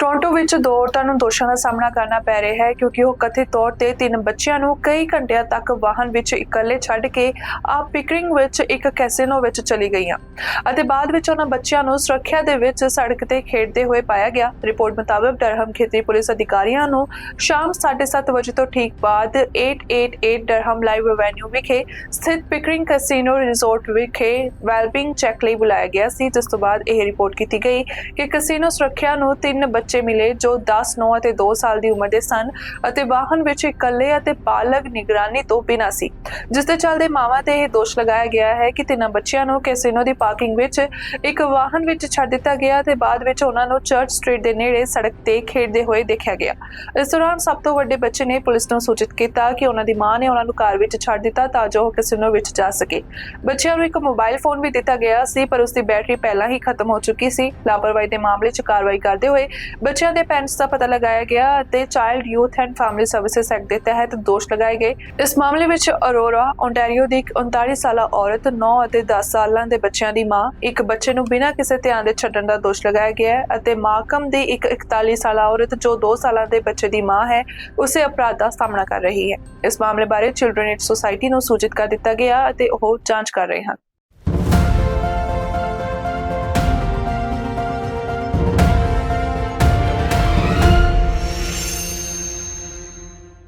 Toronto ਵਿੱਚ ਦੋ ਔਰਤਾਂ ਨੂੰ ਦੋਸ਼ਾਂ ਦਾ ਸਾਹਮਣਾ ਕਰਨਾ ਪੈ ਰਿਹਾ ਹੈ ਕਿਉਂਕਿ ਉਹ ਕਥਿਤ ਤੌਰ ਤੇ ਤਿੰਨ ਬੱਚਿਆਂ ਨੂੰ ਕਈ ਘੰਟਿਆਂ ਤੱਕ ਵਾਹਨ ਵਿੱਚ ਇਕੱਲੇ ਛੱਡ ਕੇ ਆਪ ਪਿਕਰਿੰਗ ਵਿੱਚ ਇੱਕ ਕੈਸੀਨੋ ਵਿੱਚ ਚਲੀ ਗਈਆਂ। ਅਤੇ ਬਾਅਦ ਵਿੱਚ ਉਹਨਾਂ ਬੱਚਿਆਂ ਨੂੰ ਸੁਰੱਖਿਆ ਦੇ ਵਿੱਚ ਸੜਕ ਤੇ ਖੇਡਦੇ ਹੋਏ ਪਾਇਆ ਗਿਆ। ਰਿਪੋਰਟ ਮੁਤਾਬਕ ਡਰਹਮ ਖੇਤਰੀ ਪੁਲਿਸ ਅਧਿਕਾਰੀਆਂ ਨੂੰ ਸ਼ਾਮ 7:30 ਵਜੇ ਤੋਂ ਠੀਕ ਬਾਅਦ 888 ਡਰਹਮ ਲਾਈਵ ਐਵੇਨਿਊ ਵਿਖੇ ਸਥਿਤ ਪਿਕਰਿੰਗ ਕੈਸੀਨੋ ਰਿਜ਼ੋਰਟ ਵਿਖੇ ਵੈਲਬਿੰਗ ਚੈੱਕ ਲਈ ਬੁਲਾਇਆ ਗਿਆ ਸੀ, ਜਿਸ ਤੋਂ ਬਾਅਦ ਇਹ ਰਿਪੋਰਟ ਕੀਤੀ ਗਈ ਕਿ ਕੈਸੀਨੋ ਸੁਰੱਖਿਆ ਨੂੰ ਤਿੰਨ ਬੱਚੇ ਮਿਲੇ ਜੋ 10, 9 ਅਤੇ 2 ਸਾਲ ਦੀ ਉਮਰ ਦੇ ਸਨ ਅਤੇ ਵਾਹਨ ਵਿੱਚ ਇਕੱਲੇ ਅਤੇ ਬਾਲਗ ਨਿਗਰਾਨੀ ਤੋਂ ਬਿਨਾਂ ਸੀ। ਜਿਸ ਦੇ ਚੱਲਦੇ ਮਾਵਾਂ ਤੇ ਇਹ ਦੋਸ਼ ਲਗਾਇਆ ਗਿਆ ਹੈ ਕਿ ਤਿੰਨਾਂ ਬੱਚਿਆਂ ਨੂੰ ਕੈਸੀਨੋ ਦੀ ਪਾਰਕਿੰਗ ਵਿੱਚ ਇੱਕ ਵਾਹਨ ਵਿੱਚ ਛੱਡ ਦਿੱਤਾ ਗਿਆ ਤੇ ਬਾਅਦ ਵਿੱਚ ਉਹਨਾਂ ਨੂੰ ਚਰਚ ਸਟਰੀਟ ਦੇ ਨੇੜੇ ਸੜਕ ਤੇ ਖੇਡਦੇ ਹੋਏ ਦੇਖਿਆ ਗਿਆ। ਇਸ ਦੌਰਾਨ ਸਭ ਤੋਂ ਵੱਡੇ ਬੱਚੇ ਨੇ ਪੁਲਿਸ ਨੂੰ ਸੂਚਿਤ ਕੀਤਾ ਕਿ ਉਹਨਾਂ ਦੀ ਮਾਂ ਨੇ ਉਹਨਾਂ ਨੂੰ ਕਾਰ ਵਿੱਚ ਛੱਡ ਦਿੱਤਾ ਤਾਂ ਜੋ ਉਹ ਕੈਸੀਨੋ ਵਿੱਚ ਜਾ ਸਕੇ। ਬੱਚਿਆਂ ਨੂੰ ਇੱਕ ਮੋਬਾਈਲ ਫੋਨ ਵੀ ਦਿੱਤਾ ਗਿਆ ਸੀ ਪਰ ਉਸ ਦੀ ਬੈਟਰੀ ਪਹਿਲਾਂ ਹੀ ਖਤਮ ਹੋ ਚੁੱਕੀ ਸੀ। ਲਾਪਰਵਾਹੀ ਦੇ ਮਾਮਲੇ 'ਚ ਕਾਰਵਾਈ ਕਰਦੇ ਹੋਏ ਬੱਚਿਆਂ ਦੇ ਪੈਰੈਂਟਸ ਦਾ ਪਤਾ ਲਗਾਇਆ ਗਿਆ ਅਤੇ child youth and family services act ਦੇ ਤਹਿਤ ਦੋਸ਼ ਲਗਾਏ ਗਏ। ਇਸ ਮਾਮਲੇ ਵਿੱਚ ਅਰੋਰਾ ਓਨਟਾਰੀਓ ਦੀ ਇੱਕ 39 ਸਾਲਾ ਔਰਤ 9 ਅਤੇ 10 ਸਾਲਾਂ ਦੇ ਬੱਚਿਆਂ ਦੀ ਮਾਂ, ਇੱਕ ਬੱਚੇ ਨੂੰ ਬਿਨਾਂ ਕਿਸੇ ਧਿਆਨ ਦੇ ਛੱਡਣ ਦਾ ਦੋਸ਼ ਲਗਾਇਆ ਗਿਆ ਹੈ ਅਤੇ ਮਾਕਮ ਦੀ ਇੱਕ 41 ਸਾਲਾ ਔਰਤ ਜੋ 2 ਸਾਲਾਂ ਦੇ ਬੱਚੇ ਦੀ ਮਾਂ ਹੈ, ਉਸੇ ਅਪਰਾਧ ਦਾ ਸਾਹਮਣਾ ਕਰ ਰਹੀ ਹੈ। ਇਸ ਮਾਮਲੇ ਬਾਰੇ ਚਿਲਡਰਨ ਏਡ ਸੁਸਾਇਟੀ ਨੂੰ ਸੂਚਿਤ ਕਰ ਦਿੱਤਾ ਗਿਆ ਅਤੇ ਉਹ ਜਾਂਚ ਕਰ ਰਹੇ ਹਨ।